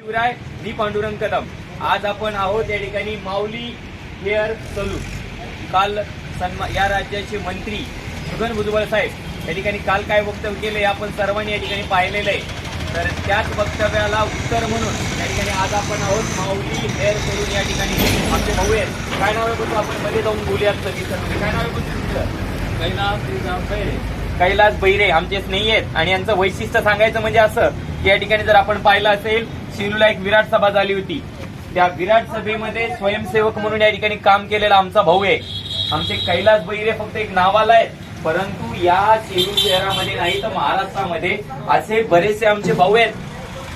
शिवराय मी पांडुरंग कदम. आज आपण आहोत या ठिकाणी माऊली हेअर सलून. काल सन्मा या राज्याचे मंत्री छगन भुजबळ साहेब. या ठिकाणी काल काय वक्तव्य केले आपण सर्वांनी या ठिकाणी पाहिलेलं आहे. तर त्याच वक्तव्याला उत्तर म्हणून या ठिकाणी आज आपण आहोत माऊली हेअर सलून या ठिकाणी. आमचे भाऊ आहेत. काय नाव आहे आपण मध्ये जाऊन बोलूयात सगळी काय नाव आहे कैलास बैरे कैलास बैरे आमचे स्नेही आहेत. आणि यांचं वैशिष्ट्य सांगायचं म्हणजे असं की या ठिकाणी जर आपण पाहिलं असेल सेलूला एक विराट सभा झाली होती. त्या विराट सभेमध्ये स्वयंसेवक म्हणून या ठिकाणी काम केलेला आमचा भाऊ आहे. आमचे कैलास बहिरे फक्त एक नावाला आहे परंतु या सेलू शहरामध्ये नाही तर महाराष्ट्रामध्ये असे बरेचसे आमचे भाऊ आहेत.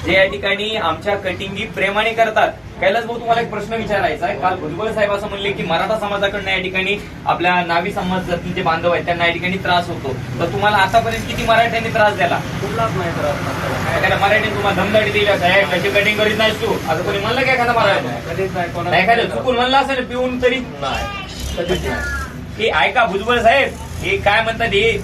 जे या ठिकाणी आमच्या कटिंगी प्रेमाने करतात. कैलास भाऊ तुम्हाला एक प्रश्न विचारायचा आहे. काल भुजबळ साहेब असं म्हणले की मराठा समाजाकडनं या ठिकाणी आपल्या नावी समाज जातीचे बांधव आहेत त्यांना या ठिकाणी त्रास होतो. तर तुम्हाला आतापर्यंत किती मराठ्यांनी त्रास दिला? कुठलाच नाही त्रास काय एखाद्या मराठी तुम्हाला धमदाटी दिली साहेब कशी कटिंग करीत नाहीस तू? असं कोणी म्हणलं काय एखादा मराठी? नाही नाही एखादं चुकून म्हणलं असेल पिऊन तरी? नाही. कधीच नाही. हे ऐका भुजबळ साहेब हे काय म्हणतात हे?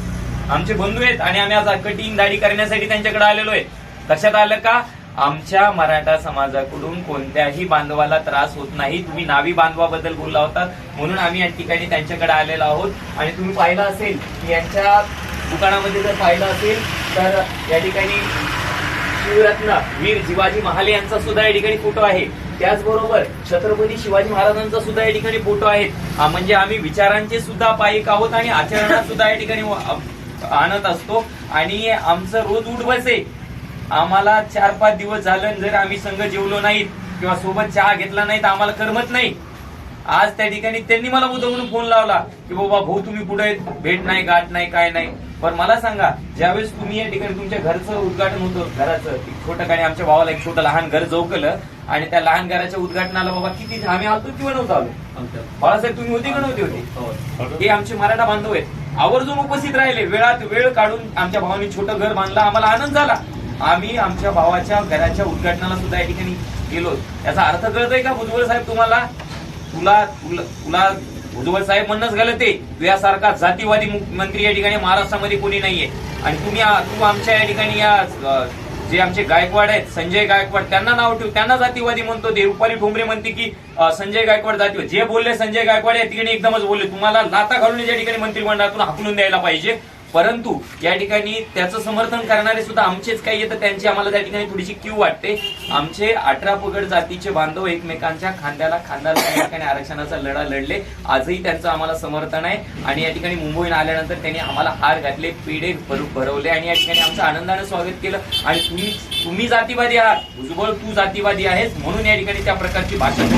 आमचे बंधू आहेत आणि आम्ही आज कटिंग दाढी करण्यासाठी त्यांच्याकडे आलेलो आहे. कशात आलं का? आमच्या मराठा समाजाकडून कोणत्याही बांधवाला त्रास होत नाही. तुम्ही नावी बांधवाबद्दल बोलला होता. म्हणून आम्ही या ठिकाणी त्यांच्याकडे आलेलो आहोत. आणि तुम्ही पाहिलं असेल की यांच्या दुकानामध्ये जर पाहिलं असेल तर या ठिकाणी शिवरत्न वीर शिवाजी महाले यांचा सुद्धा या ठिकाणी फोटो आहे. त्याचबरोबर छत्रपती शिवाजी महाराजांचा सुद्धा या ठिकाणी फोटो आहे. म्हणजे आम्ही विचारांचे सुद्धा पायिक आहोत आणि आचरणात सुद्धा या ठिकाणी आणत असतो. आणि आमचं रोज उठबस आहे आम्हाला चार पाच दिवस झालं जर आम्ही संघ जेवलो नाहीत किंवा सोबत चहा घेतला नाही तर आम्हाला करमत नाही. आज त्या ठिकाणी त्यांनी मला उद्या फोन लावला की बाबा भाऊ तुम्ही कुठे आहेत? भेट नाही गाठ नाही काय नाही. पण मला सांगा ज्यावेळेस तुम्ही या ठिकाणी तुमच्या घरचं उद्घाटन होतं घराचं एक छोटं काही आमच्या भावाला एक छोटं लहान घर जवकलं आणि त्या लहान घराच्या उद्घाटनाला बाबा किती आम्ही आलतो किंवा नव्हतो आलो? बाळासाहेब तुम्ही होते का नव्हते होते? हो. हे आमचे मराठा बांधव आहेत. आवर्जून उपस्थित राहिले. वेळात वेळ काढून आमच्या भावाने छोटं घर बांधलं. आम्हाला आनंद झाला. आम्ही आमच्या भावाच्या घराच्या उद्घाटनाला सुद्धा या ठिकाणी गेलो. याचा अर्थ कळतोय का भुजबळ साहेब तुम्हाला? तुला तुला भुजबळ साहेब म्हणणंच घालत ते यासारखा जातीवादी मंत्री या ठिकाणी महाराष्ट्रामध्ये कोणी नाहीये. आणि तुम्ही तू आमच्या या ठिकाणी या जे आमचे गायकवाड आहेत संजय गायकवाड त्यांना नाव ठेव त्यांना जातीवादी म्हणतो ते रुपाली ठोंबरे म्हणते की संजय गायकवाड जातीवादी. जे बोलले संजय गायकवाड या ठिकाणी एकदमच बोलले. तुम्हाला लाता घालून या ठिकाणी मंत्रिमंडळातून हाकलून द्यायला पाहिजे. परंतु या ठिकाणी त्याचं समर्थन करणारे सुद्धा आमचेच काही येतं त्यांची आम्हाला त्या ठिकाणी थोडीशी क्यू वाटते. आमचे अठरा पगड जातीचे बांधव एकमेकांच्या खांद्याला खांदा या ठिकाणी आरक्षणाचा लढा लढले. आजही त्यांचं आम्हाला समर्थन आहे. आणि या ठिकाणी मुंबईहून आल्यानंतर त्यांनी आम्हाला हार घातले पेढे भरवले. आणि या ठिकाणी आमचं आनंदाने स्वागत केलं. आणि तुम्ही तुम्ही जातीवादी आहात. भुजबळ तू जातीवादी आहेस. म्हणून या ठिकाणी त्या प्रकारची भाषा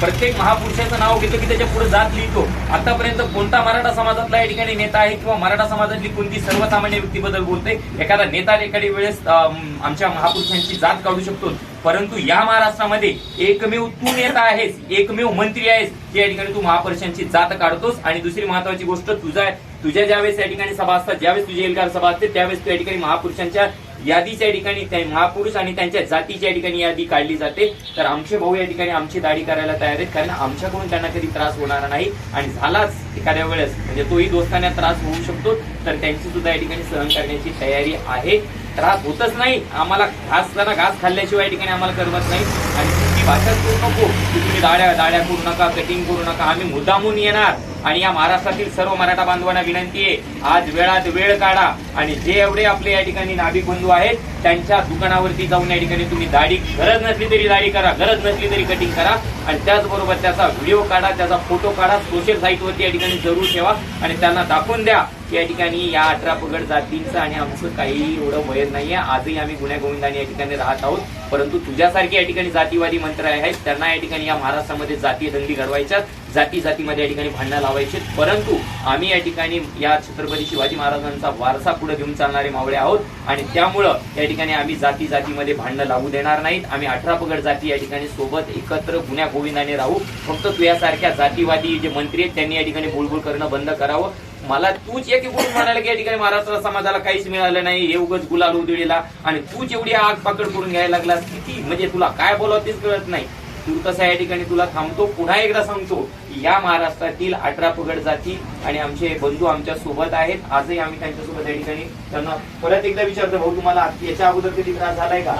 प्रत्येक महापुरुषाचं नाव घेतो की त्याच्या पुढे जात लिहितो. आतापर्यंत कोणता मराठा समाजातला या ठिकाणी नेता आहे किंवा मराठा समाजातली कोणती सर्वसामान्य व्यक्तीबद्दल बोलते एखादा नेता एखादी वेळेस आमच्या महापुरुषांची जात काढू शकतो. परंतु या महाराष्ट्रामध्ये एकमेव तू नेता आहेस एकमेव मंत्री आहेस या ठिकाणी तू महापुरुषांची जात काढतोस. आणि दुसरी महत्वाची गोष्ट तुझा तुझ्या ज्यावेळेस या ठिकाणी सभा असतात ज्यावेळेस तुझी एल्गार सभा असते त्यावेळेस तू या ठिकाणी महापुरुषांच्या यादीच्या ठिकाणी त्या महापुरुष आणि त्यांच्या जातीच्या ठिकाणी यादी काढली जाते. तर आमचे भाऊ या ठिकाणी आमची दाढी करायला तयार आहेत कारण आमच्याकडून त्यांना कधी त्रास होणार नाही आणि झालाच एखाद्या वेळेस. म्हणजे तोही दोस्तांना त्रास होऊ शकतो तर त्यांची सुद्धा या ठिकाणी सहन करण्याची तयारी आहे. त्रास होतच नाही आम्हाला घास त्यांना घास खाल्ल्याशिवाय या ठिकाणी आम्हाला करमत नाही. आणि ती भाषा करू नको की तुम्ही दाड्या दाड्या करू नका कटिंग करू नका आम्ही मुद्दामून येणार. आणि या महाराष्ट्रातील सर्व मराठा बांधवांना विनंती आहे आज वेळात वेळ काढा. आणि जे एवढे आपले या ठिकाणी नाभिक बंधू आहेत त्यांच्या दुकानावरती जाऊन या ठिकाणी तुम्ही दाढी गरज नसली तरी दाढी करा गरज नसली तरी कटिंग करा. आणि त्याचबरोबर त्याचा व्हिडिओ काढा त्याचा फोटो काढा सोशल साईटवरती या ठिकाणी जरूर ठेवा. आणि त्यांना दाखवून द्या की या ठिकाणी या अठरा पगड जातींचं आणि आमचं काही एवढं वय नाहीये. आजही आम्ही गुन्ह्या गोविंदाने या ठिकाणी राहत आहोत. परंतु तुझ्यासारखे या ठिकाणी जातीवादी मंत्र आहेत त्यांना या ठिकाणी या महाराष्ट्रामध्ये जातीय दंगली घडवायच्यात. जाती जातीमध्ये या ठिकाणी भांडणं लावायचे परंतु आम्ही या ठिकाणी या छत्रपती शिवाजी महाराजांचा वारसा पुढे घेऊन चालणारे मावळे आहोत आणि त्यामुळं या ठिकाणी आम्ही जाती जातीमध्ये भांडणं लावू देणार नाहीत. आम्ही अठरा पगड जाती या ठिकाणी सोबत एकत्र गुन्ह्या गोविंदाने राहू. फक्त तुझ्यासारख्या जातीवादी जे मंत्री आहेत त्यांनी या ठिकाणी बुलबुल करणं बंद करावं. मला तूच एक गुण म्हणाला की या ठिकाणी महाराष्ट्र समाजाला काहीच मिळालं नाही. हे उगच गुलाल उधळीला. आणि तूच एवढी आग पाकड करून घ्यायला लागलास. किती? म्हणजे तुला काय बोलावं तेच कळत नाही. तू या ठिकाणी तुला थांबतो पुन्हा एकदा सांगतो. या महाराष्ट्रातील अठरा पगड जाती आणि आमचे बंधू आमच्यासोबत आहेत. आजही आम्ही त्यांच्यासोबत या ठिकाणी त्यांना परत एकदा विचारतो भाऊ तुम्हाला याच्या अगोदर कधी त्रास झालाय का.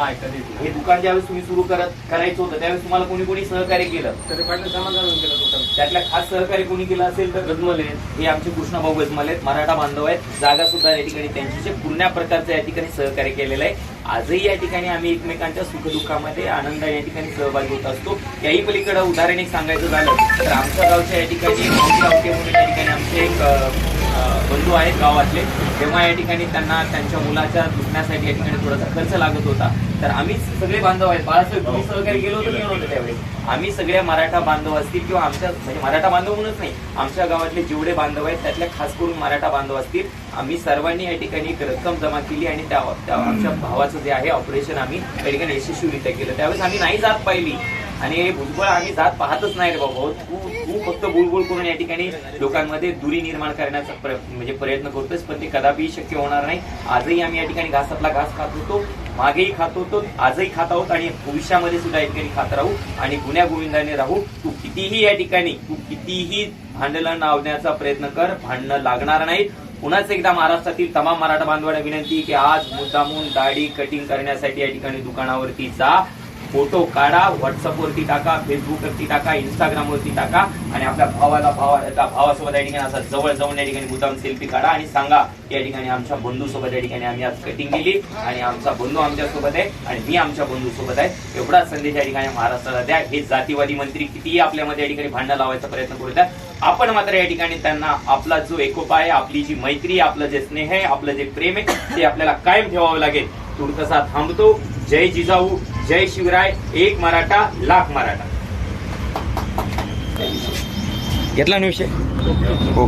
हे दुकान ज्यावेळेस तुम्ही सुरू करत करायचं होतं त्यावेळेस तुम्हाला कोणी कोणी सहकार्य केलं? तरी पाटील समाधान केलं टोटल त्यातल्या खास सहकार्य कोणी केलं असेल तर गजमले हे आमचे कृष्णाभाऊ गजमाले आहेत मराठा बांधव आहेत. जागा सुद्धा या ठिकाणी त्यांची जे पुण्या प्रकारचं या ठिकाणी सहकार्य केलेलं आहे. आजही या ठिकाणी आम्ही एकमेकांच्या सुखदुःखामध्ये आनंद या ठिकाणी सहभागी होत असतो. याही पलीकडे उदाहरण एक सांगायचं झालं तर आमच्या गावच्या या ठिकाणी मावशी आवटे म्हणून या ठिकाणी आमचे एक बंधू आहेत गावातले. तेव्हा या ठिकाणी त्यांना त्यांच्या मुलाच्या दुखण्यासाठी या ठिकाणी थोडासा खर्च लागत होता. तर आम्ही सगळे बांधव आहेत. बाळासाहेब तुम्ही सहकारी गेलो होतो की नव्हतं त्यावेळी. आम्ही सगळ्या मराठा बांधव असतील किंवा आमच्या म्हणजे मराठा बांधव म्हणूनच नाही आमच्या गावातले जेवढे बांधव आहेत त्यातल्या खास करून मराठा बांधव असतील. आम्ही सर्वांनी या ठिकाणी एक रक्कम जमा केली आणि त्या आमच्या भावाचं जे आहे ऑपरेशन आम्ही त्या ठिकाणी यशस्वीरित्या केलं. त्यावेळेस आम्ही नाही जात पाहिली. आणि हे भुजबळ आम्ही जात पाहतच नाही रे बाबा तू तू फक्त बुलबुल करून या ठिकाणी लोकांमध्ये दुरी निर्माण करण्याचा म्हणजे प्रयत्न करतोस पण ते कदापि शक्य होणार नाही. आजही आम्ही या ठिकाणी घासातला घास खात होतो मागेही खात होतो आजही खात आहोत आणि भविष्यामध्ये सुद्धा या ठिकाणी खात राहू आणि गुन्ह्या गोविंदाने राहू. तू कितीही या ठिकाणी तू कितीही भांडलं लावण्याचा प्रयत्न कर भांडणं लागणार नाही पुन्हाच एकदा महाराष्ट्रातील तमाम मराठा बांधवांना विनंती की आज मुद्दामून दाढी कटिंग करण्यासाठी या ठिकाणी दुकानावरती जा. फोटो काढा व्हॉट्सअपवरती टाका फेसबुकवरती टाका इंस्टाग्रामवरती टाका आणि आपल्या भावाला भावा भावासोबत या ठिकाणी असा जवळ जाऊन या ठिकाणी मुद्दाम सेल्फी काढा आणि सांगा या ठिकाणी आमच्या बंधू सोबत या ठिकाणी आम्ही आज कटिंग केली आणि आमचा बंधू आमच्यासोबत आहे आणि मी आमच्या बंधूसोबत आहे. एवढा संदेश या ठिकाणी महाराष्ट्राला द्या. हे जातीवादी मंत्री कितीही आपल्यामध्ये या ठिकाणी भांडण लावायचा प्रयत्न करू द्या. आपण मात्र या ठिकाणी त्यांना आपला जो एकोपा आहे आपली जी मैत्री आपलं जे स्नेह आहे आपलं जे प्रेम आहे ते आपल्याला कायम ठेवावं लागेल. तुर्तसा थांबतो. जय जिजाऊ जय शिवराय एक मराठा लाख मराठा. घेतला ना विषय? हो.